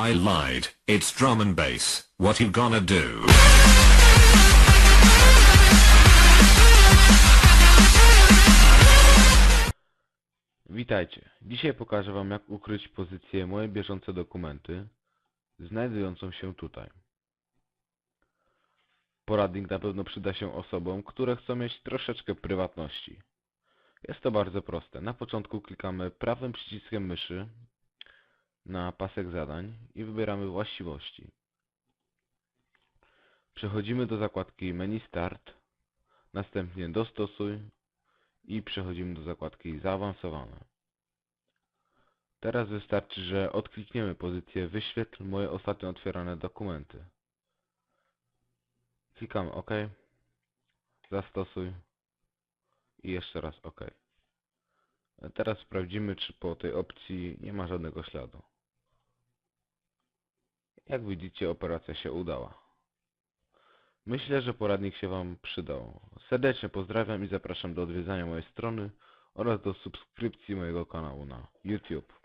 I lied. It's drum and bass. What you gonna do? Witajcie. Dzisiaj pokażę Wam jak ukryć pozycję moje bieżące dokumenty znajdującą się tutaj. Poradnik na pewno przyda się osobom, które chcą mieć troszeczkę prywatności. Jest to bardzo proste. Na początku klikamy prawym przyciskiem myszy na pasek zadań i wybieramy właściwości. Przechodzimy do zakładki menu start, następnie dostosuj i przechodzimy do zakładki zaawansowane. Teraz wystarczy, że odklikniemy pozycję wyświetl moje ostatnio otwierane dokumenty. Klikamy OK, zastosuj i jeszcze raz OK. Teraz sprawdzimy, czy po tej opcji nie ma żadnego śladu. Jak widzicie, operacja się udała. Myślę, że poradnik się Wam przydał. Serdecznie pozdrawiam i zapraszam do odwiedzania mojej strony oraz do subskrypcji mojego kanału na YouTube.